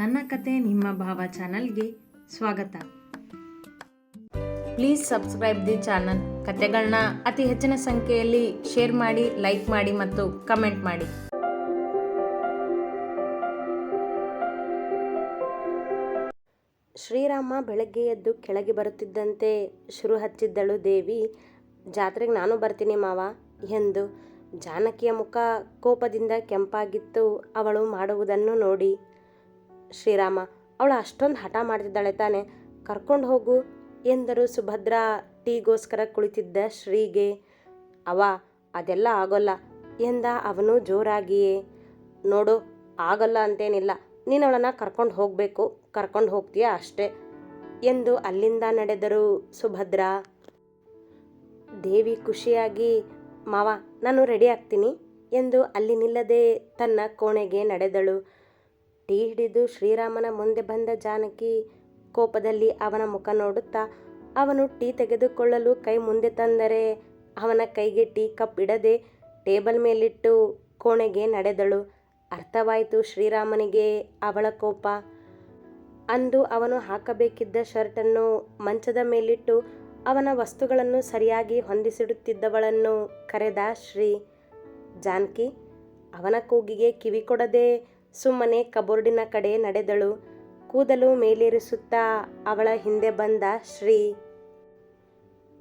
ನನ್ನ ಕತೆ ನಿಮ್ಮ ಭಾವ ಚಾನಲ್ಗೆ ಸ್ವಾಗತ. Please subscribe the channel. ಕತೆಗಳನ್ನ ಅತಿ ಹೆಚ್ಚಿನ ಸಂಖ್ಯೆಯಲ್ಲಿ ಶೇರ್ ಮಾಡಿ, ಲೈಕ್ ಮಾಡಿ ಮತ್ತು ಕಮೆಂಟ್ ಮಾಡಿ. ಶ್ರೀರಾಮ ಬೆಳಗ್ಗೆ ಎದ್ದು ಕೆಳಗೆ ಬರುತ್ತಿದ್ದಂತೆ ಶುರು ಹಚ್ಚಿದ್ದಳು ದೇವಿ. ಜಾತ್ರೆಗೆ ನಾನು ಬರ್ತೀನಿ ಮಾವ ಎಂದು. ಜಾನಕಿಯ ಮುಖ ಕೋಪದಿಂದ ಕೆಂಪಾಗಿತ್ತು. ಅವಳು ಮಾಡುವುದನ್ನು ನೋಡಿ ಶ್ರೀರಾಮ, ಅವಳು ಅಷ್ಟೊಂದು ಹಠ ಮಾಡ್ತಿದ್ದಾಳೆ ತಾನೆ. ಕರ್ಕೊಂಡು ಹೋಗು ಎಂದರು ಸುಭದ್ರ ಟೀಗೋಸ್ಕರ ಕುಳಿತಿದ್ದ ಶ್ರೀಗೆ. ಅವ ಅದೆಲ್ಲ ಆಗೋಲ್ಲ ಎಂದ ಅವನು ಜೋರಾಗಿಯೇ. ನೋಡು, ಆಗಲ್ಲ ಅಂತೇನಿಲ್ಲ ನೀನು ಅವಳನ್ನು ಕರ್ಕೊಂಡು ಹೋಗಬೇಕು, ಕರ್ಕೊಂಡು ಹೋಗ್ತೀಯ ಅಷ್ಟೇ ಎಂದು ಅಲ್ಲಿಂದ ನಡೆದರು ಸುಭದ್ರ. ದೇವಿ ಖುಷಿಯಾಗಿ, ಮಾವ, ನಾನು ರೆಡಿ ಆಗ್ತೀನಿ ಎಂದು ಅಲ್ಲಿ ನಿಲ್ಲದೆ ತನ್ನ ಕೋಣೆಗೆ ನಡೆದಳು. ಟೀ ಹಿಡಿದು ಶ್ರೀರಾಮನ ಮುಂದೆ ಬಂದ ಜಾನಕಿ ಕೋಪದಲ್ಲಿ ಅವನ ಮುಖ ನೋಡುತ್ತಾ ಅವನು ಟೀ ತೆಗೆದುಕೊಳ್ಳಲು ಕೈ ಮುಂದೆ ತಂದರೆ ಅವನ ಕೈಗೆ ಟೀ ಕಪ್ ಇಡದೆ ಟೇಬಲ್ ಮೇಲಿಟ್ಟು ಕೋಣೆಗೆ ನಡೆದಳು. ಅರ್ಥವಾಯಿತು ಶ್ರೀರಾಮನಿಗೆ ಅವಳ ಕೋಪ. ಅಂದು ಅವನು ಹಾಕಬೇಕಿದ್ದ ಶರ್ಟನ್ನು ಮಂಚದ ಮೇಲಿಟ್ಟು ಅವನ ವಸ್ತುಗಳನ್ನು ಸರಿಯಾಗಿ ಹೊಂದಿಸಿಡುತ್ತಿದ್ದವಳನ್ನು ಕರೆದ ಶ್ರೀ ಜಾನಕಿ, ಅವನ ಕೂಗಿಗೆ ಕಿವಿ ಕೊಡದೆ ಸುಮ್ಮನೆ ಕಬೋರ್ಡಿನ ಕಡೆ ನಡೆದಳು. ಕೂದಲು ಮೇಲೇರಿಸುತ್ತಾ ಅವಳ ಹಿಂದೆ ಬಂದ ಶ್ರೀ.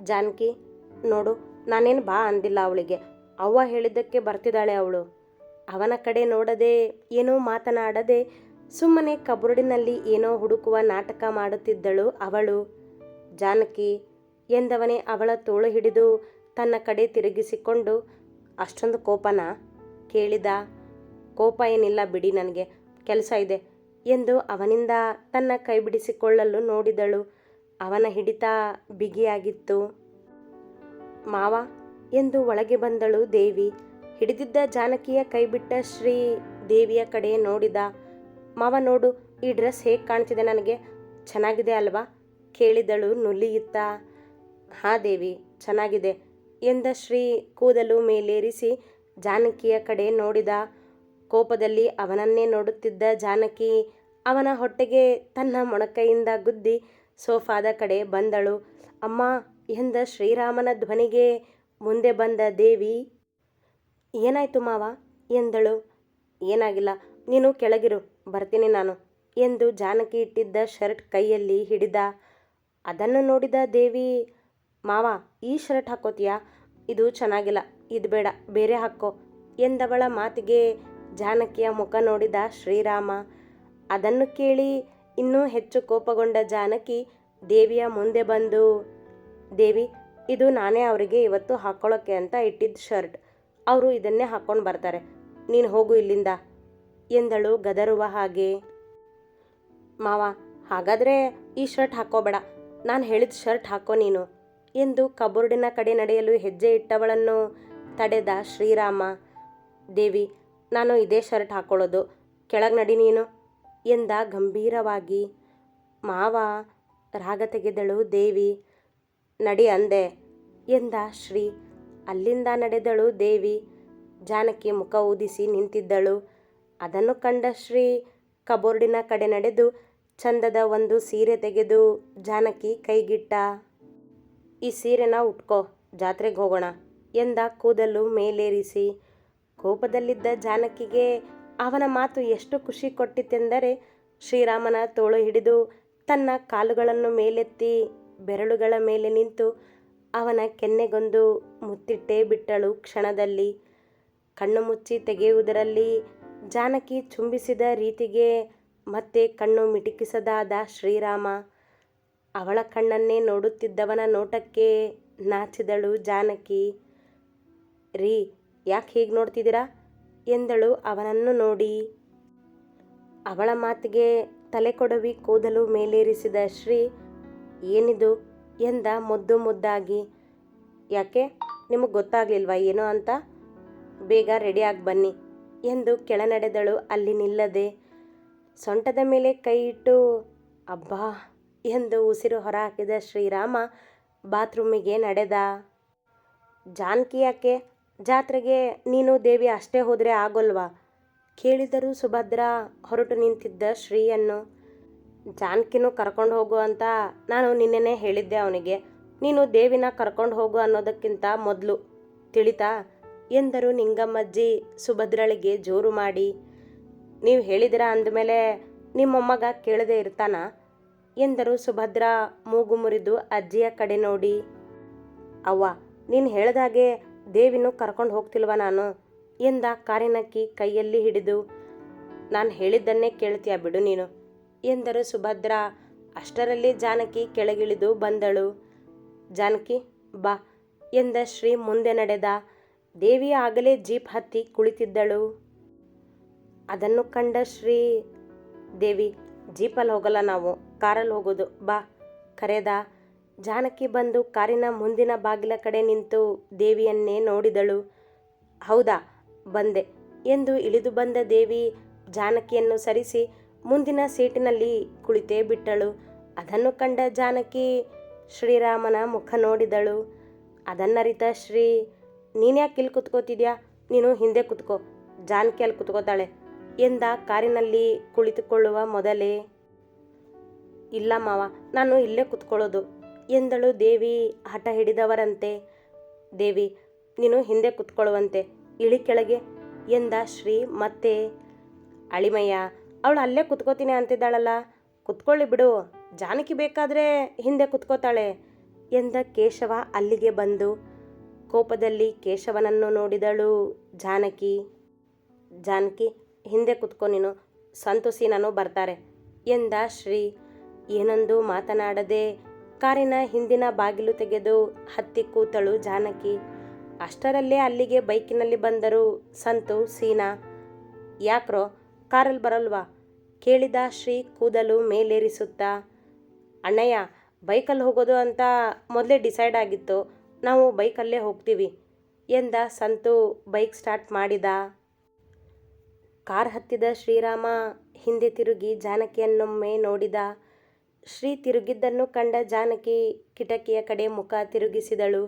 ಜಾನಕಿ, ನೋಡು, ನಾನೇನು ಬಾ ಅಂದಿಲ್ಲ ಅವಳಿಗೆ. ಅವ್ವ ಹೇಳಿದ್ದಕ್ಕೆ ಬರ್ತಿದ್ದಾಳೆ ಅವಳು. ಅವನ ಕಡೆ ನೋಡದೆ, ಏನೂ ಮಾತನಾಡದೆ, ಸುಮ್ಮನೆ ಕಬೋರ್ಡಿನಲ್ಲಿ ಏನೋ ಹುಡುಕುವ ನಾಟಕ ಮಾಡುತ್ತಿದ್ದಳು ಅವಳು. ಜಾನಕಿ, ಎಂದವನೇ ಅವಳ ತೋಳು ಹಿಡಿದು ತನ್ನ ಕಡೆ ತಿರುಗಿಸಿಕೊಂಡು, ಅಷ್ಟೊಂದು ಕೋಪನ? ಕೇಳಿದ. ಕೋಪ ಏನಿಲ್ಲ ಬಿಡಿ, ನನಗೆ ಕೆಲಸ ಇದೆ ಎಂದು ಅವನಿಂದ ತನ್ನ ಕೈ ಬಿಡಿಸಿಕೊಳ್ಳಲು ನೋಡಿದಳು. ಅವನ ಹಿಡಿತ ಬಿಗಿಯಾಗಿತ್ತು. ಮಾವ ಎಂದು ಒಳಗೆ ಬಂದಳು ದೇವಿ. ಹಿಡಿದಿದ್ದ ಜಾನಕಿಯ ಕೈಬಿಟ್ಟ ಶ್ರೀ ದೇವಿಯ ಕಡೆ ನೋಡಿದ. ಮಾವ ನೋಡು, ಈ ಡ್ರೆಸ್ ಹೇಗೆ ಕಾಣ್ತಿದೆ ನನಗೆ? ಚೆನ್ನಾಗಿದೆ ಅಲ್ವಾ? ಕೇಳಿದಳು ನುಲಿಯುತ್ತಾ. ಹಾ ದೇವಿ, ಚೆನ್ನಾಗಿದೆ ಎಂದ ಶ್ರೀ ಕೂದಲು ಮೇಲೇರಿಸಿ ಜಾನಕಿಯ ಕಡೆ ನೋಡಿದ. ಕೋಪದಲ್ಲಿ ಅವನನ್ನೇ ನೋಡುತ್ತಿದ್ದ ಜಾನಕಿ ಅವನ ಹೊಟ್ಟೆಗೆ ತನ್ನ ಮೊಣಕೈಯಿಂದ ಗುದ್ದಿ ಸೋಫಾದ ಕಡೆ ಬಂದಳು. ಅಮ್ಮ, ಎಂದ ಶ್ರೀರಾಮನ ಧ್ವನಿಗೆ ಮುಂದೆ ಬಂದ ದೇವಿ, ಏನಾಯ್ತು ಮಾವ? ಎಂದಳು. ಏನಾಗಿಲ್ಲ, ನೀನು ಕೆಳಗಿರು, ಬರ್ತೀನಿ ನಾನು ಎಂದು ಜಾನಕಿ ಇಟ್ಟಿದ್ದ ಶರ್ಟ್ ಕೈಯಲ್ಲಿ ಹಿಡಿದ. ಅದನ್ನು ನೋಡಿದ ದೇವಿ, ಮಾವ, ಈ ಶರ್ಟ್ ಹಾಕೋತೀಯಾ? ಇದು ಚೆನ್ನಾಗಿಲ್ಲ ಇದು ಬೇಡ ಬೇರೆ ಹಾಕೋ ಎಂದವಳ ಮಾತಿಗೆ ಜಾನಕಿಯ ಮುಖ ನೋಡಿದ ಶ್ರೀರಾಮ, ಅದನ್ನು ಕೇಳಿ ಇನ್ನೂ ಹೆಚ್ಚು ಕೋಪಗೊಂಡ ಜಾನಕಿ, ದೇವಿಯ ಮುಂದೆ ಬಂದು, ದೇವಿ, ಇದು ನಾನೇ ಅವರಿಗೆ ಇವತ್ತು ಹಾಕ್ಕೊಳ್ಳೋಕ್ಕೆ ಅಂತ ಇಟ್ಟಿದ್ದ ಶರ್ಟ್. ಅವರು ಇದನ್ನೇ ಹಾಕ್ಕೊಂಡು ಬರ್ತಾರೆ. ನೀನು ಹೋಗು ಇಲ್ಲಿಂದ, ಎಂದಳು ಗದರುವ ಹಾಗೆ. ಮಾವ, ಹಾಗಾದರೆ ಈ ಶರ್ಟ್ ಹಾಕೋಬೇಡ. ನಾನು ಹೇಳಿದ ಶರ್ಟ್ ಹಾಕೋ ನೀನು, ಎಂದು ಕಬೋರ್ಡಿನ ಕಡೆ ನಡೆಯಲು ಹೆಜ್ಜೆ ಇಟ್ಟವಳನ್ನು ತಡೆದ ಶ್ರೀರಾಮ. ದೇವಿ ನಾನು ಇದೇ ಶರ್ಟ್ ಹಾಕೊಳ್ಳೋದು. ಕೆಳಗೆ ನಡಿ ನೀನು ಎಂದ ಗಂಭೀರವಾಗಿ. ಮಾವ, ರಾಗ ತೆಗೆದಳು ದೇವಿ. ನಡಿ ಅಂದೆ ಎಂದ ಶ್ರೀ. ಅಲ್ಲಿಂದ ನಡೆದಳು ದೇವಿ. ಜಾನಕಿ ಮುಖ ಊದಿಸಿ ನಿಂತಿದ್ದಳು. ಅದನ್ನು ಕಂಡ ಶ್ರೀ ಕಬೋರ್ಡಿನ ಕಡೆ ನಡೆದು ಚಂದದ ಒಂದು ಸೀರೆ ತೆಗೆದು ಜಾನಕಿ ಕೈಗಿಟ್ಟ. ಈ ಸೀರೆನ ಉಟ್ಕೋ, ಜಾತ್ರೆಗೆ ಹೋಗೋಣ ಎಂದ ಕೂದಲು ಮೇಲೇರಿಸಿ. ಕೋಪದಲ್ಲಿದ್ದ ಜಾನಕಿಗೆ ಅವನ ಮಾತು ಎಷ್ಟು ಖುಷಿ ಕೊಟ್ಟಿತೆಂದರೆ ಶ್ರೀರಾಮನ ತೋಳು ಹಿಡಿದು ತನ್ನ ಕಾಲುಗಳನ್ನು ಮೇಲೆತ್ತಿ ಬೆರಳುಗಳ ಮೇಲೆ ನಿಂತು ಅವನ ಕೆನ್ನೆಗೊಂದು ಮುತ್ತಿಟ್ಟೇ ಬಿಟ್ಟಳು ಕ್ಷಣದಲ್ಲಿ. ಕಣ್ಣು ಮುಚ್ಚಿ ತೆಗೆಯುವುದರಲ್ಲಿ ಜಾನಕಿ ಚುಂಬಿಸಿದ ರೀತಿಗೆ ಮತ್ತೆ ಕಣ್ಣು ಮಿಟುಕಿಸದಾದ ಶ್ರೀರಾಮ. ಅವಳ ಕಣ್ಣನ್ನೇ ನೋಡುತ್ತಿದ್ದವನ ನೋಟಕ್ಕೆ ನಾಚಿದಳು ಜಾನಕಿ. ರೀ ಯಾಕೆ ಹೀಗೆ ನೋಡ್ತಿದ್ದೀರಾ? ಎಂದಳು ಅವನನ್ನು ನೋಡಿ. ಅವಳ ಮಾತಿಗೆ ತಲೆ ಕೊಡವಿ ಕೂದಲು ಮೇಲೇರಿಸಿದ ಶ್ರೀ, ಏನಿದು? ಎಂದ ಮುದ್ದು ಮುದ್ದಾಗಿ. ಯಾಕೆ? ನಿಮಗೆ ಗೊತ್ತಾಗ್ಲಿಲ್ವಾ ಏನೋ ಅಂತ? ಬೇಗ ರೆಡಿಯಾಗಿ ಬನ್ನಿ ಎಂದು ಕೆಳನಡೆದಳು ಅಲ್ಲಿ ನಿಲ್ಲದೆ. ಸೊಂಟದ ಮೇಲೆ ಕೈ ಇಟ್ಟು, ಅಬ್ಬಾ! ಎಂದು ಉಸಿರು ಹೊರಹಾಕಿದ ಶ್ರೀರಾಮ ಬಾತ್ರೂಮಿಗೆ ನಡೆದ. ಜಾನಕಿ ಯಾಕೆ? ಜಾತ್ರೆಗೆ ನೀನು ದೇವಿ ಅಷ್ಟೇ ಹೋದರೆ ಆಗೋಲ್ವಾ? ಕೇಳಿದರೂ ಸುಭದ್ರ ಹೊರಟು ನಿಂತಿದ್ದ ಶ್ರೀಯನ್ನು. ಜಾನಕಿನೂ ಕರ್ಕೊಂಡು ಹೋಗು ಅಂತ ನಾನು ನಿನ್ನೆನೇ ಹೇಳಿದ್ದೆ ಅವನಿಗೆ. ನೀನು ದೇವಿನ ಕರ್ಕೊಂಡು ಹೋಗು ಅನ್ನೋದಕ್ಕಿಂತ ಮೊದಲು. ತಿಳಿತಾ? ಎಂದರು ನಿಂಗಮ್ಮಜ್ಜಿ ಸುಭದ್ರಳಿಗೆ ಜೋರು ಮಾಡಿ. ನೀವು ಹೇಳಿದಿರ ಅಂದಮೇಲೆ ನಿಮ್ಮೊಮ್ಮಗ ಕೇಳದೆ ಇರ್ತಾನ? ಎಂದರು ಸುಭದ್ರ ಮೂಗು ಮುರಿದು ಅಜ್ಜಿಯ ಕಡೆ ನೋಡಿ. ಅವ್ವ, ನೀನು ಹೇಳ್ದಾಗೆ ದೇವಿನೂ ಕರ್ಕೊಂಡು ಹೋಗ್ತಿಲ್ವ ನಾನು? ಎಂದ ಕಾರಿನಕ್ಕಿ ಕೈಯಲ್ಲಿ ಹಿಡಿದು, ನಾನು ಹೇಳಿದ್ದನ್ನೇ ಕೇಳ್ತೀಯ ಬಿಡು ನೀನು? ಎಂದರು ಸುಭದ್ರ. ಅಷ್ಟರಲ್ಲಿ ಜಾನಕಿ ಕೆಳಗಿಳಿದು ಬಂದಳು. ಜಾನಕಿ, ಬಾ ಎಂದ ಶ್ರೀ ಮುಂದೆ ನಡೆದ. ದೇವಿ ಆಗಲೇ ಜೀಪ್ ಹತ್ತಿ ಕುಳಿತಿದ್ದಳು. ಅದನ್ನು ಕಂಡ ಶ್ರೀ, ದೇವಿ, ಜೀಪಲ್ಲಿ ಹೋಗಲ್ಲ ನಾವು, ಕಾರಲ್ಲಿ ಹೋಗೋದು, ಬಾ, ಕರೆದ. ಜಾನಕಿ ಬಂದು ಕಾರಿನ ಮುಂದಿನ ಬಾಗಿಲ ಕಡೆ ನಿಂತು ದೇವಿಯನ್ನೇ ನೋಡಿದಳು. ಹೌದಾ, ಬಂದೆ ಎಂದು ಇಳಿದು ಬಂದ ದೇವಿ ಜಾನಕಿಯನ್ನು ಸರಿಸಿ ಮುಂದಿನ ಸೀಟಿನಲ್ಲಿ ಕುಳಿತೇ ಬಿಟ್ಟಳು. ಅದನ್ನು ಕಂಡ ಜಾನಕಿ ಶ್ರೀರಾಮನ ಮುಖ ನೋಡಿದಳು. ಅದನ್ನರಿತ ಶ್ರೀ, ನೀನ್ಯಾಕೆ ಇಲ್ಲಿ ಕುತ್ಕೋತಿದ್ಯಾ? ನೀನು ಹಿಂದೆ ಕುತ್ಕೋ, ಜಾನಕಿ ಅಲ್ಲಿ ಕುತ್ಕೋತಾಳೆ ಎಂದ ಕಾರಿನಲ್ಲಿ ಕುಳಿತುಕೊಳ್ಳುವ ಮೊದಲೇ. ಇಲ್ಲ ಮಾವ, ನಾನು ಇಲ್ಲೇ ಕುತ್ಕೊಳ್ಳೋದು. ಎಂದಳು ದೇವಿ ಹಠ ಹಿಡಿದವರಂತೆ. ದೇವಿ, ನೀನು ಹಿಂದೆ ಕುತ್ಕೊಳ್ಳುವಂತೆ. ಇಳಿ ಕೆಳಗೆ ಎಂದ ಶ್ರೀ, ಮತ್ತೆ ಅಳಿಮಯ್ಯ, ಅವಳು ಅಲ್ಲೇ ಕುತ್ಕೋತೀನಿ ಅಂತಿದ್ದಾಳಲ್ಲ. ಕುತ್ಕೊಳ್ಳಿ ಬಿಡು, ಜಾನಕಿ ಬೇಕಾದರೆ ಹಿಂದೆ ಕುತ್ಕೋತಾಳೆ ಎಂದ ಕೇಶವ ಅಲ್ಲಿಗೆ ಬಂದು. ಕೋಪದಲ್ಲಿ ಕೇಶವನನ್ನು ನೋಡಿದಳು ಜಾನಕಿ. ಜಾನಕಿ, ಹಿಂದೆ ಕುತ್ಕೊ ನೀನು, ಸಂತೋಷಿ ನಾನು ಬರ್ತಾರೆ ಎಂದ ಶ್ರೀ. ಏನೊಂದು ಮಾತನಾಡದೆ ಕಾರಿನ ಹಿಂದಿನ ಬಾಗಿಲು ತೆಗೆದು ಹತ್ತಿ ಕೂತಳು ಜಾನಕಿ. ಅಷ್ಟರಲ್ಲೇ ಅಲ್ಲಿಗೆ ಬೈಕಿನಲ್ಲಿ ಬಂದರು ಸಂತು, ಸೀನಾ. ಯಾಕ್ರೋ ಕಾರಲ್ಲಿ ಬರಲ್ವಾ? ಕೇಳಿದ ಶ್ರೀ ಕೂದಲು ಮೇಲೇರಿಸುತ್ತಾ. ಅಣ್ಣಯ್ಯ, ಬೈಕಲ್ಲಿ ಹೋಗೋದು ಅಂತ ಮೊದಲೇ ಡಿಸೈಡ್ ಆಗಿತ್ತು. ನಾವು ಬೈಕಲ್ಲೇ ಹೋಗ್ತೀವಿ ಎಂದ ಸಂತು ಬೈಕ್ ಸ್ಟಾರ್ಟ್ ಮಾಡಿದ. ಕಾರ್ ಹತ್ತಿದ ಶ್ರೀರಾಮ ಹಿಂದೆ ತಿರುಗಿ ಜಾನಕಿಯನ್ನೊಮ್ಮೆ ನೋಡಿದ. ಶ್ರೀ ತಿರುಗಿದ್ದನ್ನು ಕಂಡ ಜಾನಕಿ ಕಿಟಕಿಯ ಕಡೆ ಮುಖ ತಿರುಗಿಸಿದಳು.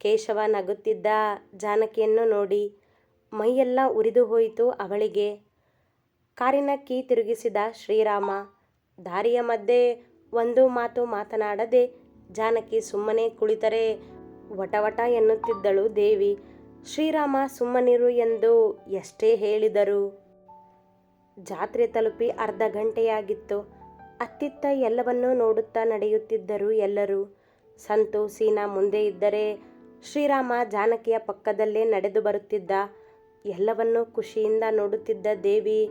ಕೇಶವ ನಗುತ್ತಿದ್ದ ಜಾನಕಿಯನ್ನು ನೋಡಿ ಮೈಯೆಲ್ಲ ಉರಿದು ಹೋಯಿತು ಅವಳಿಗೆ. ಕಾರಿನ ಕೀ ತಿರುಗಿಸಿದ ಶ್ರೀರಾಮ, ದಾರಿಯ ಮಧ್ಯೆ ಒಂದು ಮಾತು ಮಾತನಾಡದೆ ಜಾನಕಿ ಸುಮ್ಮನೆ ಕುಳಿತರೆ ವಟವಟ ಎನ್ನುತ್ತಿದ್ದಳು ದೇವಿ. ಶ್ರೀರಾಮ ಸುಮ್ಮನಿರು ಎಂದು ಎಷ್ಟೇ ಹೇಳಿದರು ಜಾತ್ರೆ ತಲುಪಿ ಅರ್ಧ ಗಂಟೆಯಾಗಿತ್ತು. ಅತ್ತಿತ್ತ ಎಲ್ಲವನ್ನೂ ನೋಡುತ್ತಾ ನಡೆಯುತ್ತಿದ್ದರು ಎಲ್ಲರೂ. ಸಂತು ಸೀನಾ ಮುಂದೆ ಇದ್ದರೆ ಶ್ರೀರಾಮ ಜಾನಕಿಯ ಪಕ್ಕದಲ್ಲೇ ನಡೆದು ಬರುತ್ತಿದ್ದ ಎಲ್ಲವನ್ನೂ ಖುಷಿಯಿಂದ ನೋಡುತ್ತಿದ್ದ ದೇವಿ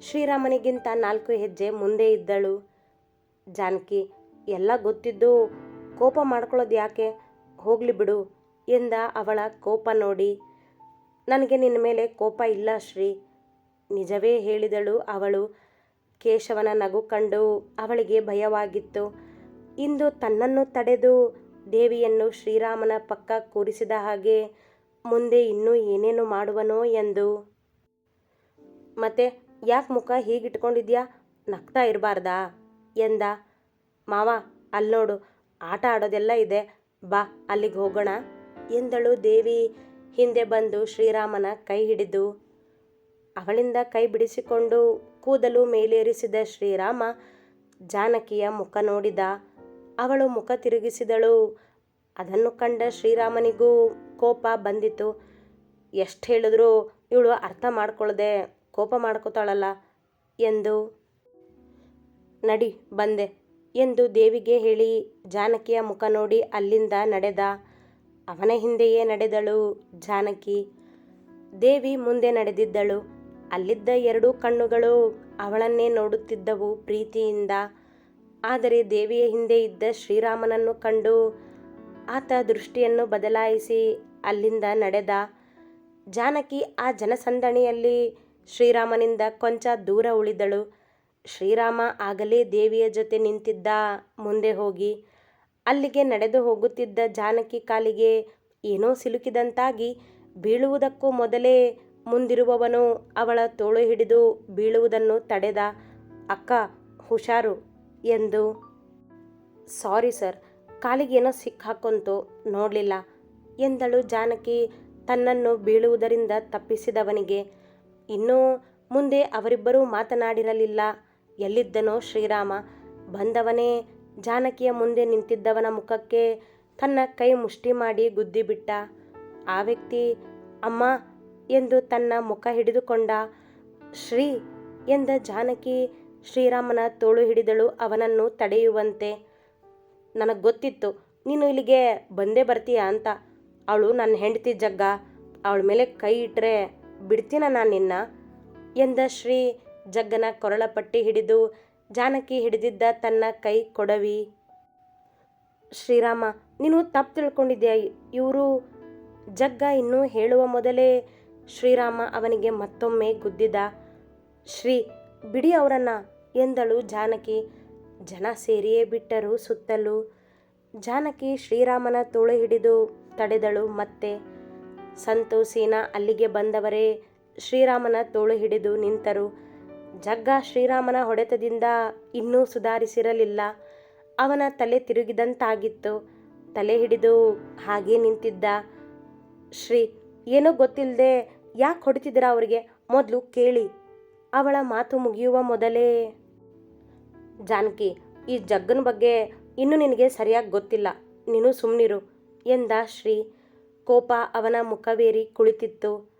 ಶ್ರೀರಾಮನಿಗಿಂತ ನಾಲ್ಕು ಹೆಜ್ಜೆ ಮುಂದೆ ಇದ್ದಳು. ಜಾನಕಿ, ಎಲ್ಲ ಗೊತ್ತಿದ್ದು ಕೋಪ ಮಾಡ್ಕೊಳ್ಳೋದು ಯಾಕೆ? ಹೋಗಲಿ ಬಿಡು ಎಂದ ಅವಳ ಕೋಪ ನೋಡಿ. ನನಗೆ ನಿನ್ನ ಮೇಲೆ ಕೋಪ ಇಲ್ಲ ಶ್ರೀ. ನಿಜವೇ ಹೇಳಿದಳು ಅವಳು. ಕೇಶವನ ನಗು ಕಂಡು ಅವಳಿಗೆ ಭಯವಾಗಿತ್ತು. ಇಂದು ತನ್ನನ್ನು ತಡೆದು ದೇವಿಯನ್ನು ಶ್ರೀರಾಮನ ಪಕ್ಕ ಕೂರಿಸಿದ ಹಾಗೆ ಮುಂದೆ ಇನ್ನೂ ಏನೇನು ಮಾಡುವನೋ ಎಂದು. ಮತ್ತೆ ಯಾಕೆ ಮುಖ ಹೀಗಿಟ್ಕೊಂಡಿದ್ಯಾ? ನಗ್ತಾ ಇರಬಾರ್ದಾ? ಎಂದ. ಮಾವ ಅಲ್ಲಿ ನೋಡು, ಆಟ ಆಡೋದೆಲ್ಲ ಇದೆ. ಬಾ, ಅಲ್ಲಿಗೆ ಹೋಗೋಣ ಎಂದಳು ದೇವಿ. ಹಿಂದೆ ಬಂದು ಶ್ರೀರಾಮನ ಕೈ ಹಿಡಿದು ಅವಳಿಂದ ಕೈ ಬಿಡಿಸಿಕೊಂಡು ಕೂದಲು ಮೇಲೇರಿಸಿದ ಶ್ರೀರಾಮ ಜಾನಕಿಯ ಮುಖ ನೋಡಿದ. ಅವಳು ಮುಖ ತಿರುಗಿಸಿದಳು. ಅದನ್ನು ಕಂಡ ಶ್ರೀರಾಮನಿಗೂ ಕೋಪ ಬಂದಿತು. ಎಷ್ಟು ಹೇಳಿದ್ರು ಇವಳು ಅರ್ಥ ಮಾಡ್ಕೊಳ್ಳದೆ ಕೋಪ ಮಾಡ್ಕೋತಾಳಲ್ಲ ಎಂದು. ನಡಿ, ಬಂದೆ ಎಂದು ದೇವಿಗೆ ಹೇಳಿ ಜಾನಕಿಯ ಮುಖ ನೋಡಿ ಅಲ್ಲಿಂದ ನಡೆದ. ಅವನ ಹಿಂದೆಯೇ ನಡೆದಳು ಜಾನಕಿ. ದೇವಿ ಮುಂದೆ ನಡೆದಿದ್ದಳು. ಅಲ್ಲಿದ್ದ ಎರಡೂ ಕಣ್ಣುಗಳು ಅವಳನ್ನೇ ನೋಡುತ್ತಿದ್ದವು ಪ್ರೀತಿಯಿಂದ. ಆದರೆ ದೇವಿಯ ಹಿಂದೆ ಇದ್ದ ಶ್ರೀರಾಮನನ್ನು ಕಂಡು ಆತ ದೃಷ್ಟಿಯನ್ನು ಬದಲಾಯಿಸಿ ಅಲ್ಲಿಂದ ನಡೆದ. ಜಾನಕಿ ಆ ಜನಸಂದಣಿಯಲ್ಲಿ ಶ್ರೀರಾಮನಿಂದ ಕೊಂಚ ದೂರ ಉಳಿದಳು. ಶ್ರೀರಾಮ ಆಗಲೇ ದೇವಿಯ ಜೊತೆ ನಿಂತಿದ್ದ ಮುಂದೆ ಹೋಗಿ. ಅಲ್ಲಿಗೆ ನಡೆದು ಹೋಗುತ್ತಿದ್ದ ಜಾನಕಿ ಕಾಲಿಗೆ ಏನೋ ಸಿಲುಕಿದಂತಾಗಿ ಬೀಳುವುದಕ್ಕೂ ಮೊದಲೇ ಮುಂದಿರುವವನು ಅವಳ ತೋಳು ಹಿಡಿದು ಬೀಳುವುದನ್ನು ತಡೆದ, ಅಕ್ಕ, ಹುಷಾರು ಎಂದು. ಸಾರಿ ಸರ್, ಕಾಲಿಗೇನೋ ಸಿಕ್ಕಾಕೊಂತು ನೋಡಲಿಲ್ಲ ಎಂದಳು ಜಾನಕಿ ತನ್ನನ್ನು ಬೀಳುವುದರಿಂದ ತಪ್ಪಿಸಿದವನಿಗೆ. ಇನ್ನೂ ಮುಂದೆ ಅವರಿಬ್ಬರೂ ಮಾತನಾಡಿರಲಿಲ್ಲ, ಎಲ್ಲಿದ್ದನೋ ಶ್ರೀರಾಮ. ಬಂದವನೇ ಜಾನಕಿಯ ಮುಂದೆ ನಿಂತಿದ್ದವನ ಮುಖಕ್ಕೆ ತನ್ನ ಕೈ ಮುಷ್ಟಿ ಮಾಡಿ ಗುದ್ದಿಬಿಟ್ಟ. ಆ ವ್ಯಕ್ತಿ, ಅಮ್ಮ ಎಂದು ತನ್ನ ಮುಖ ಹಿಡಿದುಕೊಂಡ ಶ್ರೀ ಎಂದ ಜಾನಕಿ ಶ್ರೀರಾಮನ ತೋಳು ಹಿಡಿದಳು ಅವನನ್ನು ತಡೆಯುವಂತೆ. ನನಗೆ ಗೊತ್ತಿತ್ತು, ನೀನು ಇಲ್ಲಿಗೆ ಬಂದೇ ಬರ್ತೀಯ ಅಂತ. ಅವಳು ನನ್ನ ಹೆಂಡತಿ ಜಗ್ಗ, ಅವಳ ಮೇಲೆ ಕೈ ಇಟ್ಟರೆ ಬಿಡ್ತೀನ ನಾನು ನಿನ್ನ? ಎಂದ ಶ್ರೀ ಜಗ್ಗನ ಕೊರಳ ಪಟ್ಟಿ ಹಿಡಿದು ಜಾನಕಿ ಹಿಡಿದಿದ್ದ ತನ್ನ ಕೈ ಕೊಡವಿ. ಶ್ರೀರಾಮ, ನೀನು ತಪ್ಪು ತಿಳ್ಕೊಂಡಿದ್ದೆ ಇವರು ಜಗ್ಗ ಇನ್ನೂ ಹೇಳುವ ಮೊದಲೇ ಶ್ರೀರಾಮ ಅವನಿಗೆ ಮತ್ತೊಮ್ಮೆ ಗುದ್ದಿದ, ಶ್ರೀ, ಬಿಡಿ ಅವರನ್ನ. ಎಂದಳು ಜಾನಕಿ. ಜನ ಸೇರಿಯೇ ಬಿಟ್ಟರು ಸುತ್ತಲೂ. ಜಾನಕಿ ಶ್ರೀರಾಮನ ತೋಳು ಹಿಡಿದು ತಡೆದಳು ಮತ್ತೆ ಸಂತೋಷಿನ ಅಲ್ಲಿಗೆ ಬಂದವರೇ. ಶ್ರೀರಾಮನ ತೋಳು ಹಿಡಿದು ನಿಂತರು. ಜಗ್ಗ ಶ್ರೀರಾಮನ ಹೊಡೆತದಿಂದ ಇನ್ನೂ ಸುಧಾರಿಸಿರಲಿಲ್ಲ. ಅವನ ತಲೆ ತಿರುಗಿದಂತಾಗಿತ್ತು. ತಲೆ ಹಿಡಿದು ಹಾಗೇ ನಿಂತಿದ್ದ. ಶ್ರೀ, ಏನೋ ಗೊತ್ತಿಲ್ಲದೆ ಯಾಕೆ ಹೊಡಿತಿದ್ದೀರಾ ಅವರಿಗೆ? ಮೊದಲು ಕೇಳಿ. ಅವಳ ಮಾತು ಮುಗಿಯುವ ಮೊದಲೇ, ಜಾನಕಿ, ಈ ಜಗ್ಗನ ಬಗ್ಗೆ ಇನ್ನೂ ನಿನಗೆ ಸರಿಯಾಗಿ ಗೊತ್ತಿಲ್ಲ. ನೀನು ಸುಮ್ಮನಿರು ಎಂದ ಶ್ರೀ. ಕೋಪ ಅವನ ಮುಖವೇರಿ ಕುಳಿತಿತ್ತು.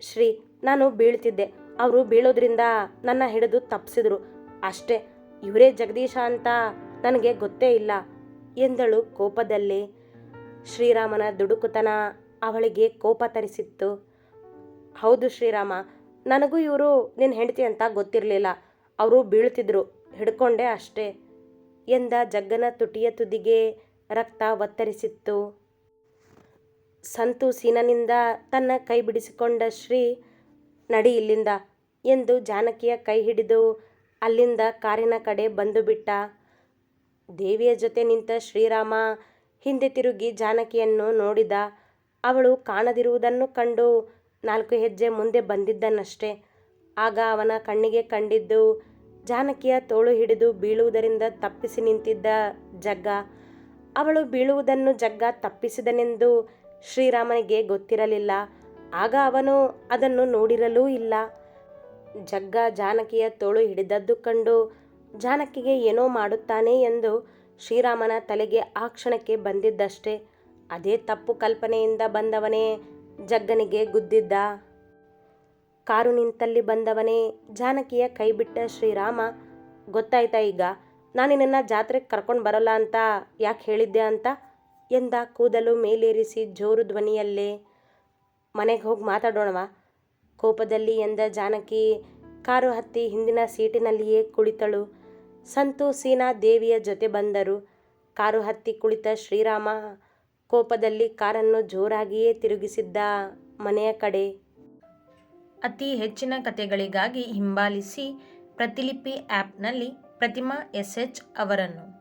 ಶ್ರೀ, ನಾನು ಬೀಳ್ತಿದ್ದೆ. ಅವರು ಬೀಳೋದ್ರಿಂದ ನನ್ನ ಹಿಡಿದು ತಪ್ಪಿಸಿದ್ರು ಅಷ್ಟೇ, ಇವರೇ ಜಗದೀಶ ಅಂತ ನನಗೆ ಗೊತ್ತೇ ಇಲ್ಲ ಎಂದಳು ಕೋಪದಲ್ಲಿ. ಶ್ರೀರಾಮನ ದುಡುಕುತನ ಅವಳಿಗೆ ಕೋಪ ತರಿಸಿತ್ತು. ಹೌದು ಶ್ರೀರಾಮ, ನನಗೂ ಇವರು ನಿನ್ನ ಹೆಂಡತಿ ಅಂತ ಗೊತ್ತಿರಲಿಲ್ಲ. ಅವರು ಬೀಳ್ತಿದ್ರು, ಹಿಡ್ಕೊಂಡೆ ಅಷ್ಟೇ. ಎಂದ ಜಗ್ಗನ ತುಟಿಯ ತುದಿಗೆ ರಕ್ತ ಒತ್ತರಿಸಿತ್ತು. ಸಂತು ಸೀನನಿಂದ ತನ್ನ ಕೈ ಬಿಡಿಸಿಕೊಂಡ ಶ್ರೀ, ನಡಿ ಇಲ್ಲಿಂದ ಎಂದು ಜಾನಕಿಯ ಕೈ ಹಿಡಿದು ಅಲ್ಲಿಂದ ಕಾರಿನ ಕಡೆ ಬಂದು ಬಿಟ್ಟ. ದೇವಿಯ ಜೊತೆ ನಿಂತ ಶ್ರೀರಾಮ ಹಿಂದೆ ತಿರುಗಿ ಜಾನಕಿಯನ್ನು ನೋಡಿದ. ಅವಳು ಕಾಣದಿರುವುದನ್ನು ಕಂಡು ನಾಲ್ಕು ಹೆಜ್ಜೆ ಮುಂದೆ ಬಂದಿದ್ದನಷ್ಟೇ. ಆಗ ಅವನ ಕಣ್ಣಿಗೆ ಕಂಡಿದ್ದು ಜಾನಕಿಯ ತೋಳು ಹಿಡಿದು ಬೀಳುವುದರಿಂದ ತಪ್ಪಿಸಿ ನಿಂತಿದ್ದ ಜಗ್ಗ. ಅವಳು ಬೀಳುವುದನ್ನು ಜಗ್ಗ ತಪ್ಪಿಸಿದನೆಂದು ಶ್ರೀರಾಮನಿಗೆ ಗೊತ್ತಿರಲಿಲ್ಲ. ಆಗ ಅವನು ಅದನ್ನು ನೋಡಿರಲೂ ಇಲ್ಲ. ಜಗ್ಗ ಜಾನಕಿಯ ತೋಳು ಹಿಡಿದದ್ದು ಕಂಡು ಜಾನಕಿಗೆ ಏನೋ ಮಾಡುತ್ತಾನೆ ಎಂದು ಶ್ರೀರಾಮನ ತಲೆಗೆ ಆ ಕ್ಷಣಕ್ಕೆ ಬಂದಿದ್ದಷ್ಟೇ. ಅದೇ ತಪ್ಪು ಕಲ್ಪನೆಯಿಂದ ಬಂದವನೇ ಜಗ್ಗನಿಗೆ ಗುದ್ದಿದ್ದ. ಕಾರು ನಿಂತಲ್ಲಿ ಬಂದವನೇ ಜಾನಕಿಯ ಕೈ ಬಿಟ್ಟ ಶ್ರೀರಾಮ. ಗೊತ್ತಾಯ್ತಾ ಈಗ, ನಾನು ನಿನ್ನ ಜಾತ್ರೆಗೆ ಕರ್ಕೊಂಡು ಬರೋಲ್ಲ ಅಂತ ಯಾಕೆ ಹೇಳಿದ್ದೆ ಅಂತ? ಎಂದ ಕೂದಲು ಮೇಲೇರಿಸಿ ಜೋರು ಧ್ವನಿಯಲ್ಲೇ. ಮನೆಗೆ ಹೋಗಿ ಮಾತಾಡೋಣವಾ? ಕೋಪದಲ್ಲಿ ಎಂದ ಜಾನಕಿ, ಕಾರು ಹತ್ತಿ ಹಿಂದಿನ ಸೀಟಿನಲ್ಲಿಯೇ ಕುಳಿತಳು. ಸಂತು, ಸೀನಾ ದೇವಿಯ ಜೊತೆ ಬಂದರು. ಕಾರು ಹತ್ತಿ ಕುಳಿತ ಶ್ರೀರಾಮ ಕೋಪದಲ್ಲಿ ಕಾರನ್ನು ಜೋರಾಗಿಯೇ ತಿರುಗಿಸಿದ್ದ ಮನೆಯ ಕಡೆ. ಅತಿ ಹೆಚ್ಚಿನ ಕಥೆಗಳಿಗಾಗಿ ಹಿಂಬಾಲಿಸಿ ಪ್ರತಿಲಿಪಿ ಆ್ಯಪ್ನಲ್ಲಿ ಪ್ರತಿಮಾ ಎಸ್ ಎಚ್ ಅವರನ್ನು.